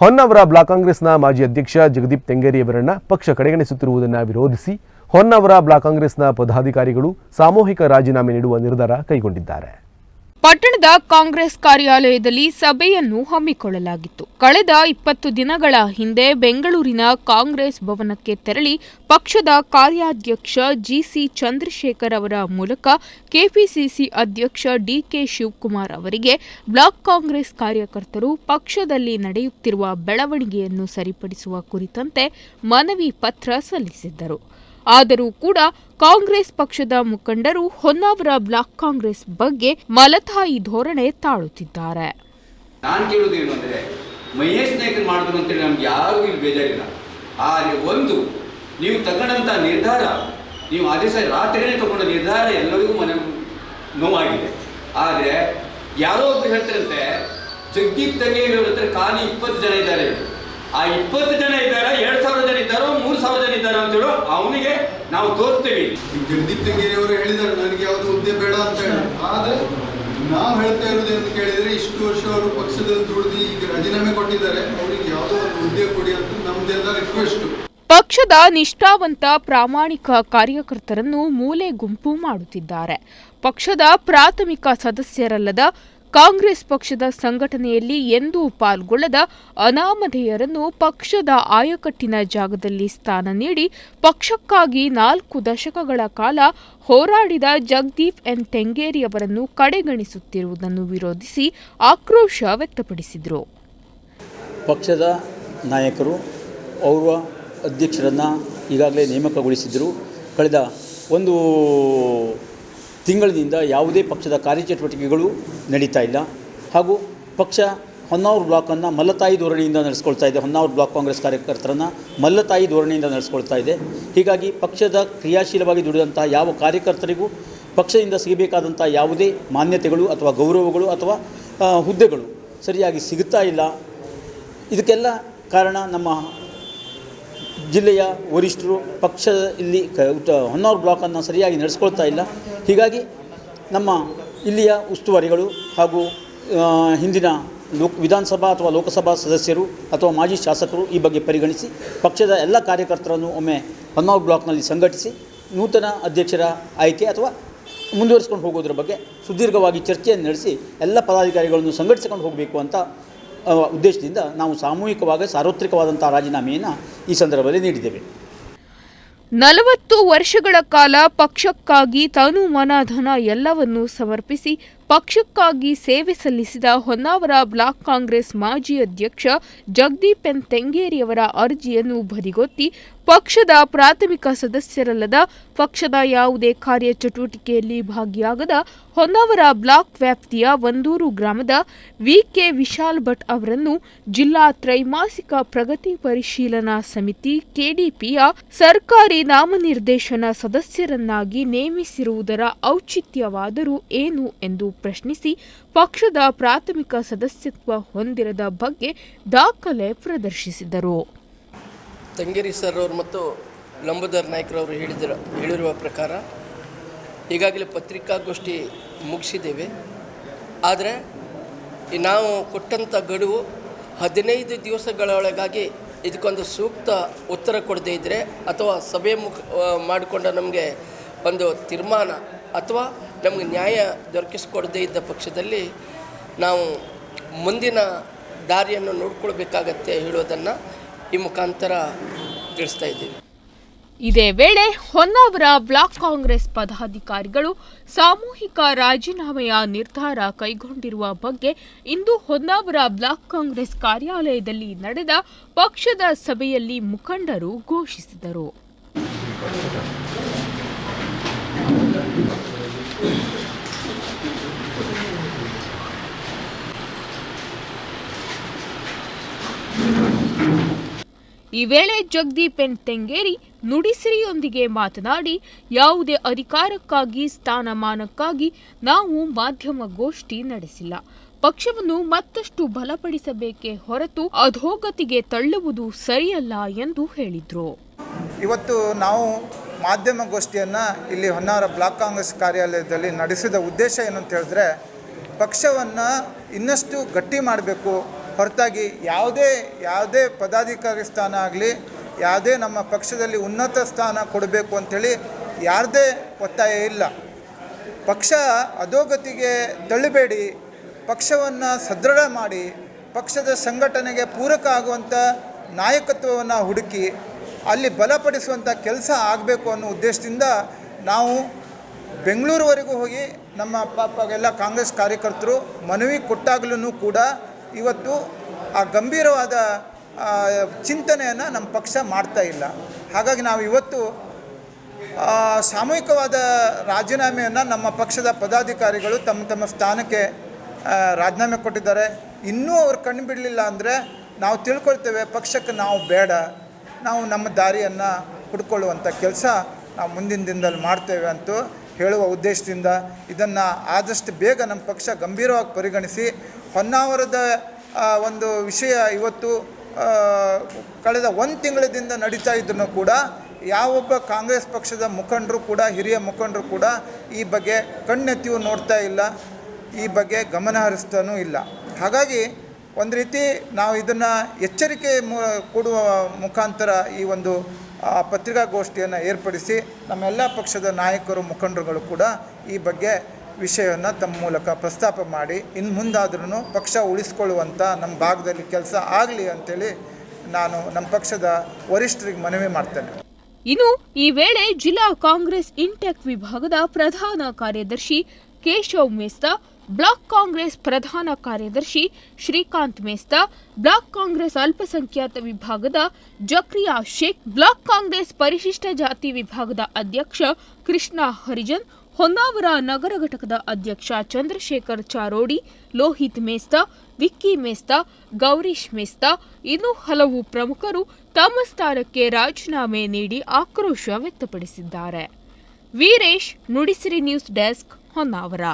Honnavar block ಕಾಂಗ್ರೆಸ್ನ ಮಾಜಿ ಅಧ್ಯಕ್ಷ ಜಗದೀಪ್ ತೆಂಗೇರಿಯವರನ್ನ ಪಕ್ಷ ಕಡೆಗಣಿಸುತ್ತಿರುವುದನ್ನು ವಿರೋಧಿಸಿ ಹೊನ್ನಾವರ ಬ್ಲಾಕ್ ಕಾಂಗ್ರೆಸ್ನ ಪದಾಧಿಕಾರಿಗಳು ಸಾಮೂಹಿಕ ರಾಜೀನಾಮೆ ನೀಡುವ ನಿರ್ಧಾರ ಕೈಗೊಂಡಿದ್ದಾರೆ. ಪಟ್ಟಣದ ಕಾಂಗ್ರೆಸ್ ಕಾರ್ಯಾಲಯದಲ್ಲಿ ಸಭೆಯನ್ನು ಹಮ್ಮಿಕೊಳ್ಳಲಾಗಿತ್ತು. ಕಳೆದ ಇಪ್ಪತ್ತು ದಿನಗಳ ಹಿಂದೆ ಬೆಂಗಳೂರಿನ ಕಾಂಗ್ರೆಸ್ ಭವನಕ್ಕೆ ತೆರಳಿ ಪಕ್ಷದ ಕಾರ್ಯಾಧ್ಯಕ್ಷ ಜಿಸಿ ಚಂದ್ರಶೇಖರ್ ಅವರ ಮೂಲಕ ಕೆಪಿಸಿಸಿ ಅಧ್ಯಕ್ಷ ಡಿಕೆ ಶಿವಕುಮಾರ್ ಅವರಿಗೆ ಬ್ಲಾಕ್ ಕಾಂಗ್ರೆಸ್ ಕಾರ್ಯಕರ್ತರು ಪಕ್ಷದಲ್ಲಿ ನಡೆಯುತ್ತಿರುವ ಬೆಳವಣಿಗೆಯನ್ನು ಸರಿಪಡಿಸುವ ಕುರಿತಂತೆ ಮನವಿ ಪತ್ರ ಸಲ್ಲಿಸಿದ್ದರು. ಆದರೂ ಕೂಡ ಕಾಂಗ್ರೆಸ್ ಪಕ್ಷದ ಮುಖಂಡರು ಹೊನ್ನಾವರ ಬ್ಲಾಕ್ ಕಾಂಗ್ರೆಸ್ ಬಗ್ಗೆ ಮಲತಾಯಿ ಧೋರಣೆ ತಾಳುತ್ತಿದ್ದಾರೆ. ನಾನು ಕೇಳೋದು ಏನು ಅಂದರೆ, ಮಹೇಶ್ ನಾಯ್ಕನ್ ಮಾಡಿದ್ರು ಅಂತೇಳಿ ನಮ್ಗೆ ಯಾರಿಗೂ ಇಲ್ಲಿ ಬೇಜಾರಿಲ್ಲ. ಆದರೆ ಒಂದು, ನೀವು ತಗೊಂಡಂಥ ನಿರ್ಧಾರ, ನೀವು ಅದೇ ಸರಿ ರಾತ್ರಿನೇ ತಗೊಂಡ ನಿರ್ಧಾರ ಎಲ್ಲರಿಗೂ ಮನೆ ನೋವಾಗಿದೆ. ಆದರೆ ಯಾರೋ ಒಬ್ರು ಹೇಳ್ತಾರಂತೆ, ಜಗ್ಗಿ ತಂಗೇರಿಯವ್ರ ಹತ್ರ ಖಾಲಿ ಇಪ್ಪತ್ತು ಜನ ಇದ್ದಾರೆ. ಆ ಇಪ್ಪತ್ತು ಜನ ಇದ್ದಾರೆ ಎರಡ್ ಸಾವಿರ ಜನ ಇದ್ದಾರೋ ಮೂರ್ ಸಾವಿರ ಜನ ಇದ್ದಾರೋ ಅಂತೇಳೋ ಅವನಿಗೆ ನಾವು ತೋರಿಸ್ತೀವಿ. ಈಗ ಜಗದೀಪ್ ತಂಗೇರಿಯವರು ಹೇಳಿದ್ದಾರೆ ನನಗೆ ಯಾವುದು ಹುದ್ದೆ ಬೇಡ ಅಂತ ಹೇಳಿ. ಆದ್ರೆ ನಾವು ಹೇಳ್ತಾ ಇರೋದು ಅಂತ ಕೇಳಿದ್ರೆ ಇಷ್ಟು ವರ್ಷ ಅವರು ಪಕ್ಷದಲ್ಲಿ ದುಡಿದು ಈಗ ರಾಜೀನಾಮೆ ಕೊಟ್ಟಿದ್ದಾರೆ. ಅವ್ರಿಗೆ ಯಾವುದೋ ಒಂದು ಹುದ್ದೆ ಕೊಡಿ ಅಂತ ನಮ್ದೆಲ್ಲ ರಿಕ್ವೆಸ್ಟ್ ಪಕ್ಷದ ನಿಷ್ಠಾವಂತ ಪ್ರಾಮಾಣಿಕ ಕಾರ್ಯಕರ್ತರನ್ನು ಮೂಲೆ ಗುಂಪು ಮಾಡುತ್ತಿದ್ದಾರೆ. ಪಕ್ಷದ ಪ್ರಾಥಮಿಕ ಸದಸ್ಯರಲ್ಲದ ಕಾಂಗ್ರೆಸ್ ಪಕ್ಷದ ಸಂಘಟನೆಯಲ್ಲಿ ಎಂದೂ ಪಾಲ್ಗೊಳ್ಳದ ಅನಾಮಧೇಯರನ್ನು ಪಕ್ಷದ ಆಯಕಟ್ಟಿನ ಜಾಗದಲ್ಲಿ ಸ್ಥಾನ ನೀಡಿ ಪಕ್ಷಕ್ಕಾಗಿ ನಾಲ್ಕು ದಶಕಗಳ ಕಾಲ ಹೋರಾಡಿದ ಜಗದೀಪ್ ಎನ್ ತೆಂಗೇರಿ ಅವರನ್ನು ಕಡೆಗಣಿಸುತ್ತಿರುವುದನ್ನು ವಿರೋಧಿಸಿ ಆಕ್ರೋಶ ವ್ಯಕ್ತಪಡಿಸಿದರು. ಪಕ್ಷದ ನಾಯಕರು ಅವರ ಅಧ್ಯಕ್ಷರನ್ನು ಈಗಾಗಲೇ ನೇಮಕಗೊಳಿಸಿದ್ದರು ಕಳೆದ ಒಂದು ತಿಂಗಳಿನಿಂದ ಯಾವುದೇ ಪಕ್ಷದ ಕಾರ್ಯಚಟುವಟಿಕೆಗಳು ನಡೀತಾ ಇಲ್ಲ. ಹಾಗೂ ಪಕ್ಷ ಹೊನ್ನಾವರ ಬ್ಲಾಕನ್ನು ಮಲ್ಲತಾಯಿ ಧೋರಣೆಯಿಂದ ನಡೆಸ್ಕೊಳ್ತಾ ಇದೆ. ಹೊನ್ನಾವರ ಬ್ಲಾಕ್ ಕಾಂಗ್ರೆಸ್ ಕಾರ್ಯಕರ್ತರನ್ನು ಮಲ್ಲತಾಯಿ ಧೋರಣೆಯಿಂದ ನಡೆಸ್ಕೊಳ್ತಾ ಇದೆ. ಹೀಗಾಗಿ ಪಕ್ಷದ ಕ್ರಿಯಾಶೀಲವಾಗಿ ದುಡಿದಂಥ ಯಾವ ಕಾರ್ಯಕರ್ತರಿಗೂ ಪಕ್ಷದಿಂದ ಸಿಗಬೇಕಾದಂಥ ಯಾವುದೇ ಮಾನ್ಯತೆಗಳು ಅಥವಾ ಗೌರವಗಳು ಅಥವಾ ಹುದ್ದೆಗಳು ಸರಿಯಾಗಿ ಸಿಗುತ್ತಾ ಇಲ್ಲ. ಇದಕ್ಕೆಲ್ಲ ಕಾರಣ ನಮ್ಮ ಜಿಲ್ಲೆಯ ವರಿಷ್ಠರು ಪಕ್ಷ ಇಲ್ಲಿ ಹೊನ್ನಾವರ ಬ್ಲಾಕನ್ನು ಸರಿಯಾಗಿ ನಡೆಸ್ಕೊಳ್ತಾ ಇಲ್ಲ. ಹೀಗಾಗಿ ನಮ್ಮ ಇಲ್ಲಿಯ ಉಸ್ತುವಾರಿಗಳು ಹಾಗೂ ಹಿಂದಿನ ಲೋಕ್, ವಿಧಾನಸಭಾ ಅಥವಾ ಲೋಕಸಭಾ ಸದಸ್ಯರು ಅಥವಾ ಮಾಜಿ ಶಾಸಕರು ಈ ಬಗ್ಗೆ ಪರಿಗಣಿಸಿ, ಪಕ್ಷದ ಎಲ್ಲ ಕಾರ್ಯಕರ್ತರನ್ನು ಒಮ್ಮೆ ಹೊನ್ನಾವರ ಬ್ಲಾಕ್ನಲ್ಲಿ ಸಂಘಟಿಸಿ, ನೂತನ ಅಧ್ಯಕ್ಷರ ಆಯ್ಕೆ ಅಥವಾ ಮುಂದುವರಿಸ್ಕೊಂಡು ಹೋಗೋದ್ರ ಬಗ್ಗೆ ಸುದೀರ್ಘವಾಗಿ ಚರ್ಚೆಯನ್ನು ನಡೆಸಿ, ಎಲ್ಲ ಪದಾಧಿಕಾರಿಗಳನ್ನು ಸಂಘಟಿಸಿಕೊಂಡು ಹೋಗಬೇಕು ಅಂತ ಉದ್ದೇಶದಿಂದ ನಾವು ಸಾಮೂಹಿಕವಾಗಿ ಸಾರ್ವತ್ರಿಕವಾದಂಥ ರಾಜೀನಾಮೆಯನ್ನು ಈ ಸಂದರ್ಭದಲ್ಲಿ ನೀಡಿದ್ದೇವೆ. ನಲವತ್ತು ವರ್ಷಗಳ ಕಾಲ ಪಕ್ಷಕ್ಕಾಗಿ ತನು ಮನ ಧನ ಎಲ್ಲವನ್ನೂ ಸಮರ್ಪಿಸಿ, ಪಕ್ಷಕ್ಕಾಗಿ ಸೇವೆ ಸಲ್ಲಿಸಿದ ಹೊನ್ನಾವರ ಬ್ಲಾಕ್ ಕಾಂಗ್ರೆಸ್ ಮಾಜಿ ಅಧ್ಯಕ್ಷ ಜಗದೀಪ್ ಎನ್ ತೆಂಗೇರಿಯವರ ಅರ್ಜಿಯನ್ನು ಬದಿಗೊತ್ತಿ ಪಕ್ಷದ ಪ್ರಾಥಮಿಕ ಸದಸ್ಯರಲ್ಲದ ಪಕ್ಷದ ಯಾವುದೇ ಕಾರ್ಯಚಟುವಟಿಕೆಯಲ್ಲಿ ಭಾಗಿಯಾಗದ ಹೊನ್ನಾವರ ಬ್ಲಾಕ್ ವ್ಯಾಪ್ತಿಯ ಒಂದೂರು ಗ್ರಾಮದ ವಿಕೆ ವಿಶಾಲ್ ಭಟ್ ಅವರನ್ನು ಜಿಲ್ಲಾ ತ್ರೈಮಾಸಿಕ ಪ್ರಗತಿ ಪರಿಶೀಲನಾ ಸಮಿತಿ ಕೆಡಿಪಿಯ ಸರ್ಕಾರಿ ನಾಮನಿರ್ದೇಶನ ಸದಸ್ಯರನ್ನಾಗಿ ನೇಮಿಸಿರುವುದರ ಔಚಿತ್ಯವಾದರೂ ಏನು ಎಂದು ಪ್ರಶ್ನಿಸಿ ಪಕ್ಷದ ಪ್ರಾಥಮಿಕ ಸದಸ್ಯತ್ವ ಹೊಂದಿರದ ಬಗ್ಗೆ ದಾಖಲೆ ಪ್ರದರ್ಶಿಸಿದರು. ತಂಗೇರಿ ಸರ್ ಅವರು ಮತ್ತು ಲಂಬೋದರ್ ನಾಯ್ಕರವರು ಹೇಳಿದಿರ ಹೇಳಿರುವ ಪ್ರಕಾರ ಈಗಾಗಲೇ ಪತ್ರಿಕಾಗೋಷ್ಠಿ ಮುಗಿಸಿದ್ದೇವೆ. ಆದರೆ ನಾವು ಕೊಟ್ಟಂಥ ಗಡುವು ಹದಿನೈದು ದಿವಸಗಳೊಳಗಾಗಿ ಇದಕ್ಕೊಂದು ಸೂಕ್ತ ಉತ್ತರ ಕೊಡದೇ ಇದ್ದರೆ ಅಥವಾ ಸಭೆ ಮುಖ ಮಾಡಿಕೊಂಡ ನಮಗೆ ಒಂದು ತೀರ್ಮಾನ ಅಥವಾ ನಮಗೆ ನ್ಯಾಯ ದೊರಕಿಸಿಕೊಡದೇ ಇದ್ದ ಪಕ್ಷದಲ್ಲಿ ನಾವು ಮುಂದಿನ ದಾರಿಯನ್ನು ನೋಡ್ಕೊಳ್ಬೇಕಾಗತ್ತೆ ಹೇಳೋದನ್ನು ಈ ಮುಖಾಂತರ ತಿಳಿಸ್ತಾ ಇದ್ದೀವಿ. ಇದೇ ವೇಳೆ ಹೊನ್ನಾವರ ಬ್ಲಾಕ್ ಕಾಂಗ್ರೆಸ್ ಪದಾಧಿಕಾರಿಗಳು ಸಾಮೂಹಿಕ ರಾಜೀನಾಮೆಯ ನಿರ್ಧಾರ ಕೈಗೊಂಡಿರುವ ಬಗ್ಗೆ ಇಂದು ಹೊನ್ನಾವರ ಬ್ಲಾಕ್ ಕಾಂಗ್ರೆಸ್ ಕಾರ್ಯಾಲಯದಲ್ಲಿ ನಡೆದ ಪಕ್ಷದ ಸಭೆಯಲ್ಲಿ ಮುಖಂಡರು ಘೋಷಿಸಿದರು. ಈ ವೇಳೆ ಜಗದೀಪ್ ಎನ್ ತೆಂಗೇರಿ ನುಡಿಸಿರಿಯೊಂದಿಗೆ ಮಾತನಾಡಿ, ಯಾವುದೇ ಅಧಿಕಾರಕ್ಕಾಗಿ, ಸ್ಥಾನಮಾನಕ್ಕಾಗಿ ನಾವು ಮಾಧ್ಯಮ ಗೋಷ್ಠಿ ನಡೆಸಿಲ್ಲ. ಪಕ್ಷವನ್ನು ಮತ್ತಷ್ಟು ಬಲಪಡಿಸಬೇಕೇ ಹೊರತು ಅಧೋಗತಿಗೆ ತಳ್ಳುವುದು ಸರಿಯಲ್ಲ ಎಂದು ಹೇಳಿದ್ರು. ಇವತ್ತು ನಾವು ಮಾಧ್ಯಮ ಮಾಧ್ಯಮಗೋಷ್ಠಿಯನ್ನು ಇಲ್ಲಿ ಹೊನ್ನಾವರ ಬ್ಲಾಕ್ ಕಾಂಗ್ರೆಸ್ ಕಾರ್ಯಾಲಯದಲ್ಲಿ ನಡೆಸಿದ ಉದ್ದೇಶ ಏನು ಅಂತ ಹೇಳಿದ್ರೆ, ಪಕ್ಷವನ್ನು ಇನ್ನಷ್ಟು ಗಟ್ಟಿ ಮಾಡಬೇಕು ಹೊರತಾಗಿ ಯಾವುದೇ ಯಾವುದೇ ಪದಾಧಿಕಾರಿ ಸ್ಥಾನ ಆಗಲಿ, ಯಾವುದೇ ನಮ್ಮ ಪಕ್ಷದಲ್ಲಿ ಉನ್ನತ ಸ್ಥಾನ ಕೊಡಬೇಕು ಅಂಥೇಳಿ ಯಾರದೇ ಒತ್ತಾಯ ಇಲ್ಲ. ಪಕ್ಷ ಅಧೋಗತಿಗೆ ತಳ್ಳಬೇಡಿ, ಪಕ್ಷವನ್ನು ಸದೃಢ ಮಾಡಿ, ಪಕ್ಷದ ಸಂಘಟನೆಗೆ ಪೂರಕ ಆಗುವಂಥ ನಾಯಕತ್ವವನ್ನು ಹುಡುಕಿ, ಅಲ್ಲಿ ಬಲಪಡಿಸುವಂಥ ಕೆಲಸ ಆಗಬೇಕು ಅನ್ನೋ ಉದ್ದೇಶದಿಂದ ನಾವು ಬೆಂಗಳೂರುವರೆಗೂ ಹೋಗಿ ನಮ್ಮ ಪಾಪ ಎಲ್ಲ ಕಾಂಗ್ರೆಸ್ ಕಾರ್ಯಕರ್ತರು ಮನವಿ ಕೊಟ್ಟಾಗಲೂ ಕೂಡ ಇವತ್ತು ಆ ಗಂಭೀರವಾದ ಚಿಂತನೆಯನ್ನು ನಮ್ಮ ಪಕ್ಷ ಮಾಡ್ತಾ ಇಲ್ಲ. ಹಾಗಾಗಿ ನಾವು ಇವತ್ತು ಸಾಮೂಹಿಕವಾದ ರಾಜೀನಾಮೆಯನ್ನು ನಮ್ಮ ಪಕ್ಷದ ಪದಾಧಿಕಾರಿಗಳು ತಮ್ಮ ತಮ್ಮ ಸ್ಥಾನಕ್ಕೆ ರಾಜೀನಾಮೆ ಕೊಟ್ಟಿದ್ದಾರೆ. ಇನ್ನೂ ಅವ್ರು ಕಣ್ಣು ಬಿಡಲಿಲ್ಲ ಅಂದರೆ ನಾವು ತಿಳ್ಕೊಳ್ತೇವೆ, ಪಕ್ಷಕ್ಕೆ ನಾವು ಬೇಡ. ನಾವು ನಮ್ಮ ದಾರಿಯನ್ನು ಹುಡ್ಕೊಳ್ಳುವಂಥ ಕೆಲಸ ನಾವು ಮುಂದಿನ ದಿನದಲ್ಲಿ ಮಾಡ್ತೇವೆ ಅಂತ ಹೇಳುವ ಉದ್ದೇಶದಿಂದ ಇದನ್ನು ಆದಷ್ಟು ಬೇಗ ನಮ್ಮ ಪಕ್ಷ ಗಂಭೀರವಾಗಿ ಪರಿಗಣಿಸಿ ಹೊನ್ನಾವರದ ಒಂದು ವಿಷಯ ಇವತ್ತು ಕಳೆದ ಒಂದು ತಿಂಗಳದಿಂದ ನಡೀತಾ ಇದ್ದನ್ನು ಕೂಡ ಯಾವೊಬ್ಬ ಕಾಂಗ್ರೆಸ್ ಪಕ್ಷದ ಮುಖಂಡರು ಕೂಡ, ಹಿರಿಯ ಮುಖಂಡರು ಕೂಡ ಈ ಬಗ್ಗೆ ಕಣ್ಣೆತ್ತಿಯೂ ನೋಡ್ತಾ ಇಲ್ಲ. ಈ ಬಗ್ಗೆ ಗಮನ ಹರಿಸ್ತಾನೂ ಇಲ್ಲ. ಹಾಗಾಗಿ ಒಂದು ರೀತಿ ನಾವು ಇದನ್ನು ಎಚ್ಚರಿಕೆ ಕೊಡುವ ಮುಖಾಂತರ ಈ ಒಂದು ಪತ್ರಿಕಾಗೋಷ್ಠಿಯನ್ನು ಏರ್ಪಡಿಸಿ ನಮ್ಮೆಲ್ಲ ಪಕ್ಷದ ನಾಯಕರು, ಮುಖಂಡರುಗಳು ಕೂಡ ಈ ಬಗ್ಗೆ ವಿಷಯವನ್ನು ತಮ್ಮ ಮೂಲಕ ಪ್ರಸ್ತಾಪ ಮಾಡಿ, ಇನ್ನು ಮುಂದಾದ್ರೂ ಪಕ್ಷ ಉಳಿಸ್ಕೊಳ್ಳುವಂಥ ನಮ್ಮ ಭಾಗದಲ್ಲಿ ಕೆಲಸ ಆಗಲಿ ಅಂತೇಳಿ ನಾನು ನಮ್ಮ ಪಕ್ಷದ ವರಿಷ್ಠರಿಗೆ ಮನವಿ ಮಾಡ್ತೇನೆ. ಇನ್ನು ಈ ವೇಳೆ ಜಿಲ್ಲಾ ಕಾಂಗ್ರೆಸ್ ಇಂಟೆಕ್ ವಿಭಾಗದ ಪ್ರಧಾನ ಕಾರ್ಯದರ್ಶಿ ಕೇಶವ್ ಮೇಸ್ತಾ, ಬ್ಲಾಕ್ ಕಾಂಗ್ರೆಸ್ ಪ್ರಧಾನ ಕಾರ್ಯದರ್ಶಿ ಶ್ರೀಕಾಂತ್ ಮೇಸ್ತ, ಬ್ಲಾಕ್ ಕಾಂಗ್ರೆಸ್ ಅಲ್ಪಸಂಖ್ಯಾತ ವಿಭಾಗದ ಜಕ್ರಿಯಾ ಶೇಖ್, ಬ್ಲಾಕ್ ಕಾಂಗ್ರೆಸ್ ಪರಿಶಿಷ್ಟ ಜಾತಿ ವಿಭಾಗದ ಅಧ್ಯಕ್ಷ ಕೃಷ್ಣ ಹರಿಜನ್ ಹೊನ್ನಾವರ ನಗರ ಘಟಕದ ಅಧ್ಯಕ್ಷ ಚಂದ್ರಶೇಖರ್ ಚಾರೋಡಿ, ಲೋಹಿತ್ ಮೇಸ್ತ, ವಿಕ್ಕಿ ಮೇಸ್ತ, ಗೌರೀಶ್ ಮೇಸ್ತಾ, ಇನ್ನೂ ಹಲವು ಪ್ರಮುಖರು ತಮ್ಮ ಸ್ಥಾನಕ್ಕೆ ರಾಜೀನಾಮೆ ನೀಡಿ ಆಕ್ರೋಶ ವ್ಯಕ್ತಪಡಿಸಿದ್ದಾರೆ. Veeresh, Nudisiri news desk, Honnavar.